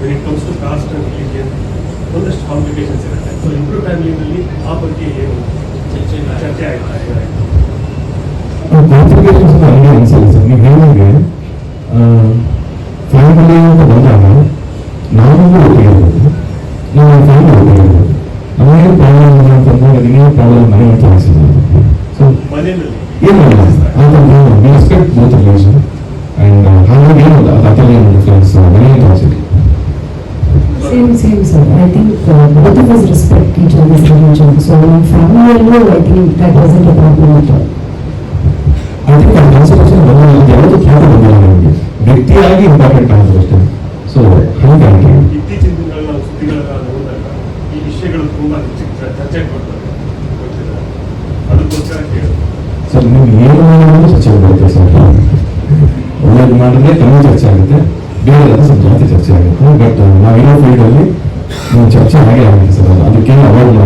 when it comes to caste and religion ಒಂದಷ್ಟು complications ಇರುತ್ತೆ so ಇಬ್ಬರು ಫ್ಯಾಮಿಲಿನಲ್ಲಿ ಆ ಬಗ್ಗೆ ಏನು ಚರ್ಚೆ ಚರ್ಚೆ ಆಯ್ತು ಆಯ್ತು ಕಾಂಪ್ಲಿಕೇಶನ್ಸ್ ನನಗೆ ಅನಿಸಿಲ್ಲ ಸರ್ ನೀವು ಹೇಳಿದಂಗೆ ಫ್ಯಾಮಿಲಿ ಅಂತ ಬಂದಾಗ ನಾವು ಒಟ್ಟಿಗೆ ಇರ್ಬೋದು ನಾವು ಫ್ಯಾಮಿಲಿ ಒಟ್ಟಿಗೆ ಇರ್ಬೋದು ನಮಗೇನು ಪ್ರಾಬ್ಲಮ್ ಇಲ್ಲ ಅಂತಂದಾಗ ನಿಮಗೆ ಪ್ರಾಬ್ಲಮ್ ನನಗೆ ಅಂತ ಅನಿಸಿಲ್ಲ ಸೊ ಮನೆಯಲ್ಲಿ ಏನಿಲ್ಲ ಅದನ್ನು we respect both relation and ಹಾಗಾಗಿ ಏನು ಅದು ಅದರ ಏನು ಡಿಫ್ರೆನ್ಸ್ ನನಗೆ sir. I think uh, both of us respect each other's religion. So in family alone, I think that wasn't a problem at all. I think ಅದು consideration ಬಂದಿಲ್ಲ ಅದು ಯಾವುದು ಖ್ಯಾತಿ ಬಂದಿಲ್ಲ ನನಗೆ ವ್ಯಕ್ತಿಯಾಗಿ ಇಂಪಾರ್ಟೆಂಟ್ ಆಗಿದೆ ಅಷ್ಟೇ ಸೊ ಹಾಗಾಗಿ ಇತ್ತೀಚಿನ ದಿನಗಳಲ್ಲಿ ನಾವು ಸುದ್ದಿಗಳ ನೋಡಿದಾಗ ಈ ವಿಷಯಗಳು ತುಂಬಾ ಹೆಚ್ಚು ಚರ್ಚೆಗೆ ಅದಕ್ಕೋಸ್ಕರ ಸರ್ ನೀವು ಏನು ಮಾಡಿದ್ರು ಚರ್ಚೆ ಬರುತ್ತೆ ಸರ್? ಒಳ್ಳೇದು ಮಾಡಿದ್ರೆ ಕಮ್ಮಿ ಚರ್ಚೆ ಆಗುತ್ತೆ ಬೇರೆ ಸ್ವಲ್ಪ ಜಾಸ್ತಿ ಚರ್ಚೆ ಆಗುತ್ತೆ. ಬಟ್ ನಾವಿರೋ ಫೀಲ್ಡಲ್ಲಿ 적절하게 알면서 아주 꽤나 어려운